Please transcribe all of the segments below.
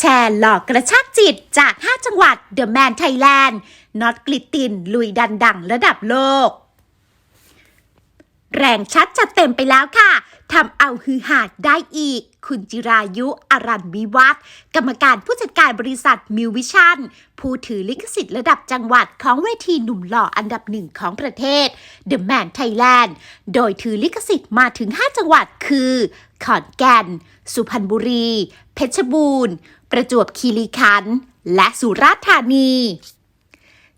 แชร์หลอกกระชากจิตจาก 5 จังหวัด The Man Thailand น็อตกลิตติน ลุยดันดังระดับโลก แรงชัดจัดเต็มไปแล้วค่ะทำเอาฮือหาดได้อีก คุณจิรายุอรันวิวัฒกรรมการผู้จัดการบริษัทมิววิชั่น ผู้ถือลิขสิทธิ์ระดับจังหวัดของเวทีหนุ่มหล่ออันดับหนึ่งของประเทศ The Man Thailand โดยถือลิขสิทธิ์มาถึง 5 จังหวัดคือ ขอนแก่น สุพรรณบุรี เพชรบูรณ์ ประจวบคีรีขันธ์ และสุราษฎร์ธานี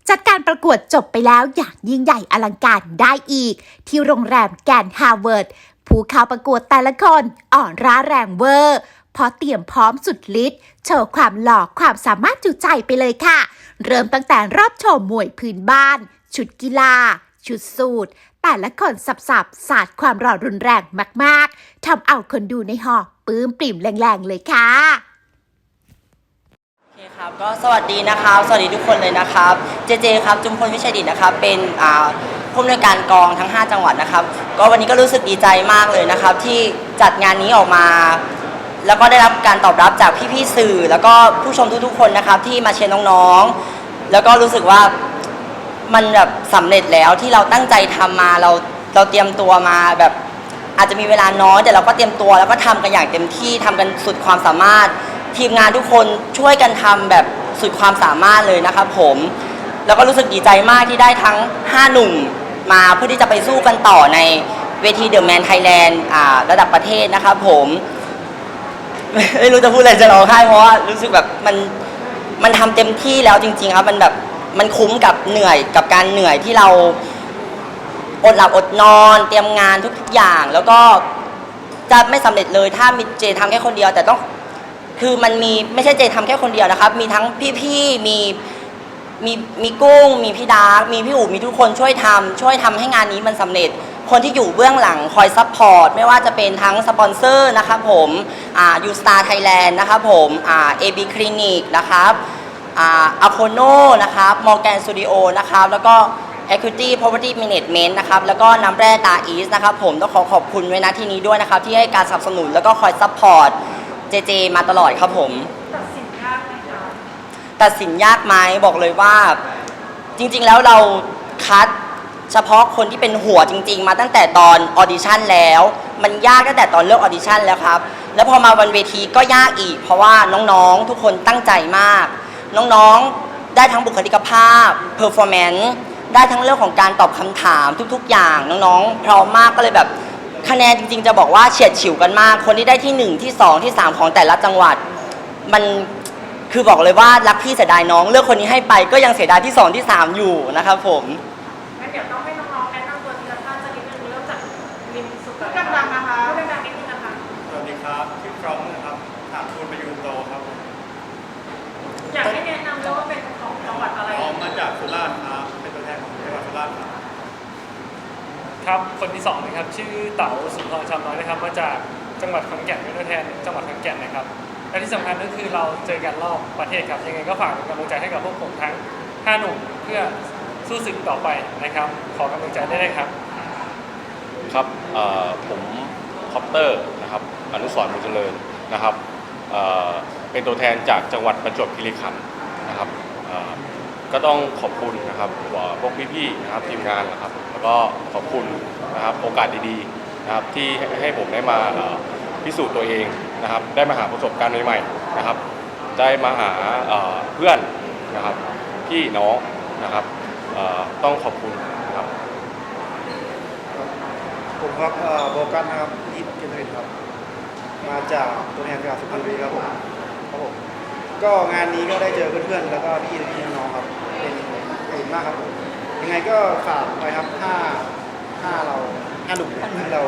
จัดการประกวดจบไปแล้วอย่างยิ่งใหญ่อลังการได้อีก ที่โรงแรมแกนฮาร์วาร์ด ผู้เข้าประกวดแต่ละคนอ่อนร้าแรงเวอร์พราะเตรียมพร้อมสุดฤทธิ์โชว์ความหล่อความสามารถจุใจไปเลยค่ะ เริ่มตั้งแต่รอบโชว์มวยพื้นบ้าน ชุดกีฬา ชุดสูทแต่ละคนสับๆสาดความหล่อรุนแรงมาก ๆทำเอาคนดูในหอปื้มปริ่มแรงๆเลยค่ะโอเคครับก็สวัสดีนะครับ สวัสดีทุกคนเลยนะครับ เจเจครับ จุมพลวิชัยดิตนะครับ เป็นอ่าผู้อำนวยการกองทั้ง 5 จังหวัดนะครับ ก็วันนี้ก็รู้สึกดีใจมากเลยนะครับ ที่จัดงานนี้ออกมา แล้วก็ได้รับการตอบรับจากพี่ๆสื่อ แล้วก็ผู้ชมทุกๆคนนะครับ ที่มาเชียร์น้องๆ แล้วก็รู้สึกว่า มันแบบสำเร็จแล้วที่เราตั้งใจทำมาเราเราเตรียมตัวมาแบบอาจจะมีเวลาน้อยแต่เราก็เตรียมตัวแล้วก็ทำกันอย่างเต็มที่ทำกันสุดความสามารถ ทีมงานทุกคนช่วยกันทำแบบสุดความสามารถเลยนะครับผมแล้วก็รู้สึกดีใจมากที่ได้ทั้ง 5 หนุ่มมาเพื่อที่จะไปสู้กันต่อในเวทีเดอะแมนไทยแลนด์ระดับประเทศนะครับผมไม่รู้จะพูดอะไรจะร้องไห้เพราะว่ารู้สึกแบบมันมันทำเต็มที่แล้วจริง ๆ ครับ มันแบบ มันคุ้มกับเหนื่อยกับการเหนื่อยที่เราอดหลับอดนอน เตรียมงานทุกๆอย่าง แล้วก็จะไม่สำเร็จเลยถ้ามีเจทำแค่คนเดียว แต่ต้องคือมันมีไม่ใช่เจทำแค่คนเดียวนะครับ มีทั้งพี่ๆมีมีมีกุ้ง มีพี่ดาร์กมีพี่อู๋มีทุกคนช่วยทำช่วยทำให้งานนี้มันสำเร็จ คนที่อยู่เบื้องหลังคอยซัพพอร์ตไม่ว่าจะเป็นทั้งสปอนเซอร์นะครับผมอ่ายูสตาร์ไทยแลนด์นะครับผมอ่าเอบีคลินิกนะครับ อ่าอโคโนนะครับมอร์แกนสตูดิโอนะครับ แล้วก็ Equity Property Management นะครับ แล้วก็น้ำแร่ตาอีสนะครับ ผมต้องขอขอบคุณไว้นะที่นี้ด้วยนะครับ ที่ให้การสนับสนุนแล้วก็คอยซัพพอร์ตเจเจมาตลอดครับผม ตัดสินยากไหมคะตัดสินยากไหมบอกเลยว่า จริงๆแล้วเราคัดเฉพาะคนที่เป็นหัวจริง ๆ มาตั้งแต่ตอนออดิชั่นแล้ว มันยากตั้งแต่ตอนเลือกออดิชั่นแล้วครับ แล้วพอมาวันเวทีก็ยากอีก เพราะว่าน้องๆทุกคนตั้งใจมาก น้องๆ ได้ทั้งบุคลิกภาพเพอร์ฟอร์แมนซ์ได้ทั้งเรื่องของการตอบคำถามทุกๆ อย่างน้องๆ พร้อมมากก็เลยแบบคะแนนจริงๆ จะบอกว่าเฉียดฉิวกันมาก คนที่ได้ที่หนึ่งที่สองที่สามของแต่ละจังหวัด มันคือบอกเลยว่ารักพี่เสียดายน้องเลือกคนนี้ให้ไปก็ยังเสียดายที่สองที่สามอยู่นะครับผม งั้นเดี๋ยวต้องให้น้องๆแนะนำตัวทีละท่านสักนิดนึงเริ่มจากลินสุดก่อนดังๆนะคะดังๆนิดนึงนะคะ สวัสดีครับชื่อฟรองก์นะครับถามคุณประยูนโต ครับคนที่สองนะครับชื่อเต๋าสุนทรชำน้อยนะครับ มาจากจังหวัดขอนแก่นเป็นตัวแทนจังหวัดขอนแก่นนะครับ และที่สำคัญก็คือเราเจอกันรอบประเทศครับยังไงก็ฝากเป็นกำลังใจให้กับพวกผมทั้ง5หนุ่มเพื่อสู้ศึกต่อไปนะครับ ขอกำลังใจได้เลยครับ ครับเอ่อผมคอปเตอร์นะครับอนุสรณ์บุญเจริญนะครับเอ่อเป็นตัวแทนจากจังหวัดประจวบคีรีขันธ์ ก็ต้องขอบคุณนะครับพวกพี่ๆนะครับทีมงานนะครับ แล้วก็ขอบคุณนะครับโอกาสดีๆนะครับที่ให้ผมได้มาพิสูจน์ตัวเองนะครับ ได้มาหาประสบการณ์ใหม่ๆนะครับ ได้มาหาเพื่อนนะครับพี่น้องนะครับต้องขอบคุณนะครับผมครับโบกัสนะครับยิปเกนรินครับ มาจากตัวแทนจังหวัดสุพรรณบุรีครับผมครับผม ก็งานนี้ก็ได้เจอเพื่อนๆ แล้วก็พี่พี่น้องๆครับ เป็นเป็นมากครับผมยังไงก็ฝากไว้ครับถ้าถ้าเราถ้าหนุ่มที่เรา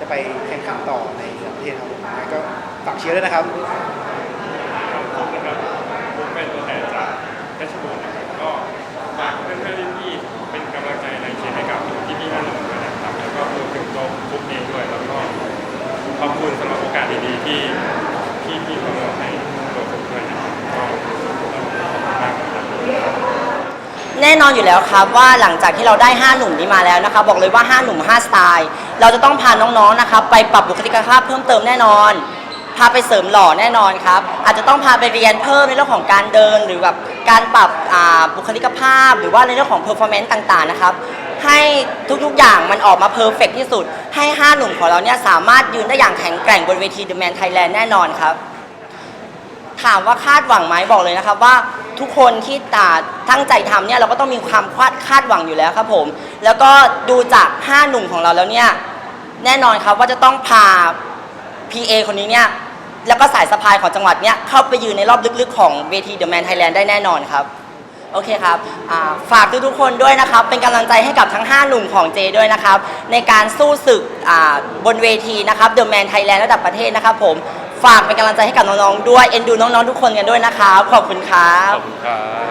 จะไปแข่งขันต่อในประเทศครับผมยังไงก็ฝากเชียร์ด้วยนะครับ ผมนะครับผมเป็นตัวแทนจากเพชรบูรณ์นะครับก็ฝากเพื่อนๆพี่ๆเป็นกำลังใจในเชียร์ให้กับพี่พี่ๆนั่นด้วยนะครับแล้วก็รวมถึงตัวทุกเองด้วยแล้วก็ขอบคุณสำหรับโอกาสดีๆที่พี่พี่ๆมามอบให้ตัวผมด้วยนะครับก็ขอบคุณมากนะครับ แน่นอนอยู่แล้วครับว่าหลังจากที่เราได้ 5 หนุ่มนี้มาแล้วนะครับอกเลยว่า 5 หนุ่ม 5 สไตล์ เราจะต้องพาน้องๆนะครับไปปรับบุคลิกภาพเพิ่มเติมแน่นอนพพาไปเสริมหล่อแน่นอนครับ อาจจะต้องพาไปเรียนเพิ่มในเรื่องของการเดิน หรือแบบการปรับอ่าบุคลิกภาพ หรือว่าในเรื่องของ performance ต่างๆนะครับให้ทุกๆอย่างมันออกมาเพอร์เฟกที่สุด ให้ 5 หนุ่มของเราเนี่ยสามารถยืนได้อย่างแข็งแกร่งบนเวที The Man Thailand แน่นอนครับ ถามว่าคาดหวังไหมบอกเลยนะครับว่าทุกคนที่ตาตั้งใจทำเนี่ยเราก็ต้องมีความคาดคาดหวังอยู่แล้วครับผม แล้วก็ดูจาก5หนุ่มของเราแล้วเนี่ยแน่นอนครับว่าจะต้องพา PA คนนี้เนี่ยแล้วก็สายสะพายของจังหวัดเนี่ยเข้าไปยืนในรอบลึกๆของเวที The Man Thailand ได้แน่นอนครับ โอเคครับฝากทุกๆคนด้วยนะครับ เป็นกำลังใจให้กับทั้ง 5 หนุ่มของเจด้วยนะครับ ในการสู้ศึกบนเวทีนะครับ The Man Thailand ระดับประเทศนะครับผม ฝากเป็นกำลังใจให้กับน้องๆด้วย เอ็นดูน้องๆทุกคนกันด้วยนะครับ ขอบคุณครับ ขอบคุณครับ